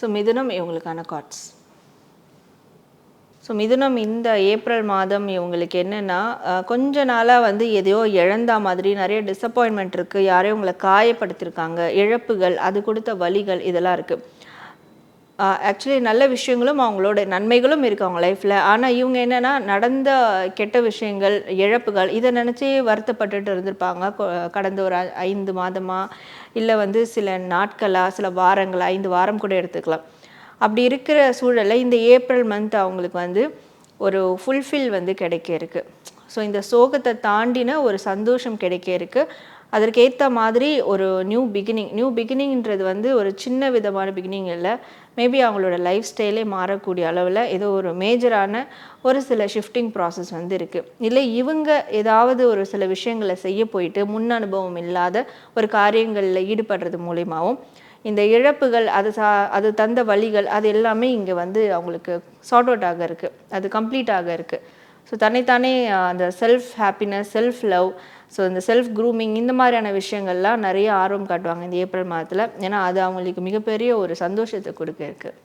So மிதுனம் இவங்களுக்கான cards so மிதுனம் இந்த ஏப்ரல் மாதம் இவங்களுக்கு என்னென்னா கொஞ்ச நாளாக வந்து எதையோ இழந்தா மாதிரி நிறைய டிசப்பாயின்மெண்ட் இருக்குது யாரையும் உங்களை காயப்படுத்திருக்காங்க. இழப்புகள் அது கொடுத்த வழிகள் இதெல்லாம் இருக்குது ஆக்சுவலி நல்ல விஷயங்களும் அவங்களோட நன்மைகளும் இருக்குது அவங்க லைஃப்பில் ஆனால் இவங்க என்னென்னா நடந்த கெட்ட விஷயங்கள் இழப்புகள் இதை நினச்சி வருத்தப்பட்டுட்டு இருந்திருப்பாங்க. கடந்த ஒரு ஐந்து மாதமாக இல்லை வந்து சில நாட்களாக சில வாரங்கள் ஐந்து வாரம் கூட எடுத்துக்கலாம். அப்படி இருக்கிற சூழலில் இந்த ஏப்ரல் மந்த் அவங்களுக்கு வந்து ஒரு ஃபுல்ஃபில் வந்து கிடைக்க இருக்குது ஸோ இந்த சோகத்தை தாண்டின ஒரு சந்தோஷம் கிடைக்க இருக்குது அதற்கேற்ற மாதிரி ஒரு நியூ பிகினிங் நியூ பிகினிங்ன்றது வந்து ஒரு சின்ன விதமான பிகினிங் இல்லை. மேபி அவங்களோட லைஃப் ஸ்டைலே மாறக்கூடிய அளவில் ஏதோ ஒரு மேஜரான ஒரு சில ஷிஃப்டிங் ப்ராசஸ் வந்து இருக்குது இல்லை இவங்க ஏதாவது ஒரு சில விஷயங்களை செய்ய போயிட்டு முன் அனுபவம் இல்லாத ஒரு காரியங்களில் ஈடுபடுறது மூலிமாவும் இந்த இழப்புகள் அது சா அது தந்த வழிகள் அது எல்லாமே இங்கே வந்து அவங்களுக்கு சார்ட் அவுட் ஆக இருக்குது அது கம்ப்ளீட் ஆக இருக்குது ஸோ தன்னைத்தானே அந்த self happiness self love so இந்த செல்ஃப் க்ரூமிங் இந்த மாதிரியான விஷயங்கள்லாம் நிறைய ஆர்வம் காட்டுவாங்க இந்த ஏப்ரல் மாதத்தில். ஏன்னா அது அவங்களுக்கு மிகப்பெரிய ஒரு சந்தோஷத்தை கொடுக்க இருக்குது